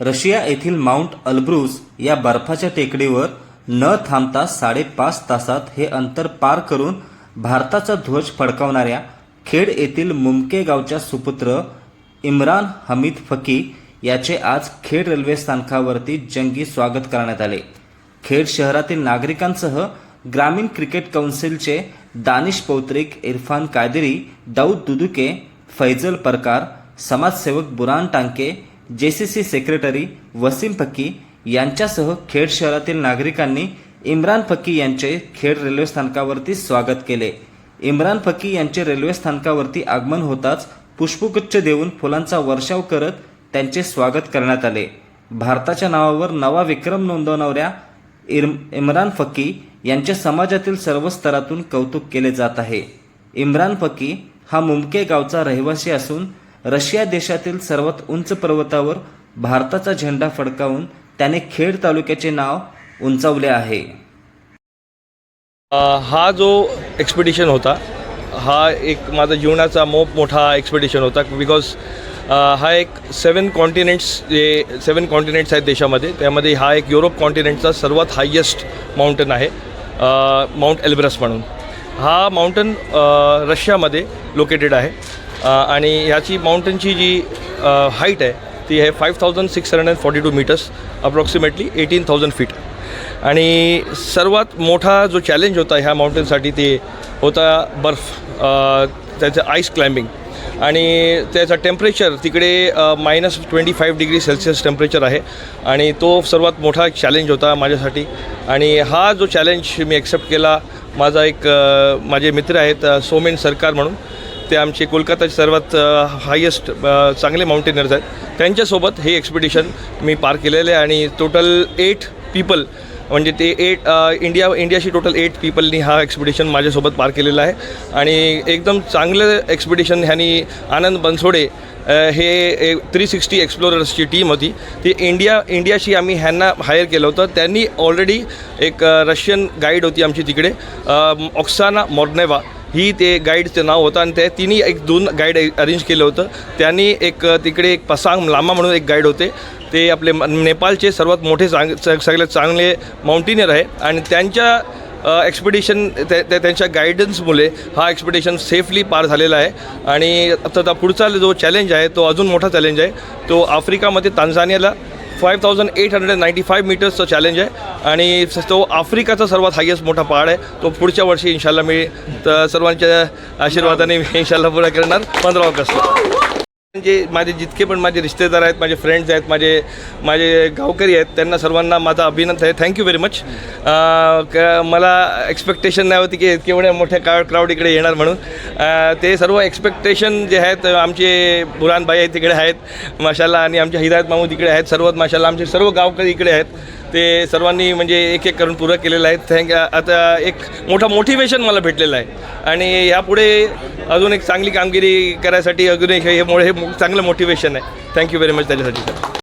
Russia येथील mount अल्ब्रूज या बर्फाच्या टेकडीवर न थांबता साडेपाच तासात हे अंतर पार करून भारताचा ध्वज फडकावणाऱ्या खेड येथील मुमके गावच्या सुपुत्र इम्रान हमीद फकी याचे आज खेड रेल्वे स्थानकावरती जंगी स्वागत करण्यात आले. खेड शहरातील नागरिकांसह ग्रामीण क्रिकेट कौन्सिलचे दानिश पौत्रिक इरफान कायदेरी दाऊद दुदुके फैजल परकार समाजसेवक बुरान टांके जेसीसी सेक्रेटरी वसीम फक्की यांच्यासह खेड शहरातील नागरिकांनी इम्रान फक्की यांचे खेड रेल्वे स्थानकावरती स्वागत केले. इम्रान फक्की यांचे रेल्वे स्थानकावरती आगमन होताच पुष्पगुच्छ देऊन फुलांचा वर्षाव करत त्यांचे स्वागत करण्यात आले. भारताच्या नावावर नवा विक्रम नोंदवणाऱ्या इरम इम्रान फकी यांचे समाजातील सर्व स्तरातून कौतुक केले जात आहे. इम्रान फकी हा मुमके गावचा रहिवासी असून रशिया देशातील सर्वात उंच पर्वतावर भारताचा झेंडा फडकावून त्याने खेड तालुक्याचे नाव उंचावले आहे. हा जो एक्सपिडिशन होता हा एक माझा जीवनाचा मोप मोठा एक्सपिडिशन होता बिकॉज हा एक सेवन कॉन्टिनेंट्स जे सेवन कॉन्टिनेंट्स आहेत देशामध्ये त्यामध्ये हा एक युरोप कॉन्टिनेंटचा सर्वात हायेस्ट माउंटन आहे माउंट एल्ब्रस म्हणून. हा माउंटन रशियामध्ये लोकेटेड आहे. आणि ह्याची माउंटनची जी हाईट आहे ती आहे five thousand six hundred and forty two metres approximately eighteen thousand feet आणि सर्वात मोठा जो चॅलेंज होता ह्या माउंटेनसाठी ते होता बर्फ त्याचं आईस क्लाइम्बिंग आणि त्याचं टेम्परेचर तिकडे minus twenty five degree Celsius temperature आहे. आणि तो सर्वात मोठा चॅलेंज होता माझ्यासाठी. आणि हा जो चॅलेंज मी ॲक्सेप्ट केला माझा एक माझे मित्र आहेत सोमेन सरकार म्हणून. ते आमचे कोलकाताचे सर्वात हायेस्ट चांगले माउंटेनर्स आहेत. त्यांच्यासोबत हे एक्सपिडिशन मी पार केलेलं आहे आणि टोटल एट पीपल म्हणजे ते एट इंडिया इंडियाशी टोटल एट पीपलनी हा एक्सपिडिशन माझ्यासोबत पार केलेला आहे. आणि एकदम चांगलं एक्सपिडिशन ह्यांनी आनंद बनसोडे हे थ्री सिक्स्टी एक्सप्लोरर्सची टीम होती. ती इंडिया इंडियाशी आम्ही ह्यांना हायर केलं होतं. त्यांनी ऑलरेडी एक रशियन गाईड होती आमची तिकडे ऑक्साना मॉर्नेवा ही ते गाईडचं नाव होतं आणि ते तिन्ही एक दोन गाईड अरेंज केलं होतं. त्यांनी एक तिकडे एक पसांग लामा म्हणून एक गाईड होते. ते आपले नेपाळचे सर्वात मोठे चांग सगळ्यात चांगले माउंटेनियर आहे. आणि त्यांच्या एक्सपिडिशन त्या त्या- त्यांच्या गायडन्समुळे हा एक्सपिडिशन सेफली पार झालेला आहे. आणि आता आता पुढचा जो चॅलेंज आहे तो अजून मोठा चॅलेंज आहे. तो आफ्रिकामध्ये तांझानियाला five thousand eight hundred ninety five मीटर्सचं challenge आहे. आणि तो आफ्रिकाचा सर्वात हायेस्ट मोठा पहाड आहे. तो पुढच्या वर्षी इन्शाल्ला मी सर्वांच्या आशीर्वादाने मी इन्शाल्लाह पुरा करणार. पंधरा ऑगस्टला जे माझे जितके पण माझे रिश्तेदार आहेत माझे फ्रेंड्स आहेत माझे माझे गावकरी आहेत त्यांना सर्वांना माझा अभिनंदन आहे. थँक्यू व्हेरी मच क मला एक्सपेक्टेशन नाही होती की केवढ्या मोठ्या का क्राऊड इकडे येणार म्हणून. ते सर्व एक्सपेक्टेशन जे आहेत आमचे बुरानबाई आहेत तिकडे आहेत माशाला आणि आमचे हिदायत मामू तिकडे आहेत सर्व माशाला आमचे सर्व गावकरी इकडे आहेत. ते सर्वांनी म्हणजे एक एक करून पुरं केलेलं आहे. थँक आता एक मोठा मोटिवेशन मला भेटलेलं आहे. आणि यापुढे अजून एक चांगली कामगिरी करायसाठी अजून एक हे हे हे चांगलं मोटिवेशन आहे. थँक्यू व्हेरी मच त्याच्यासाठी.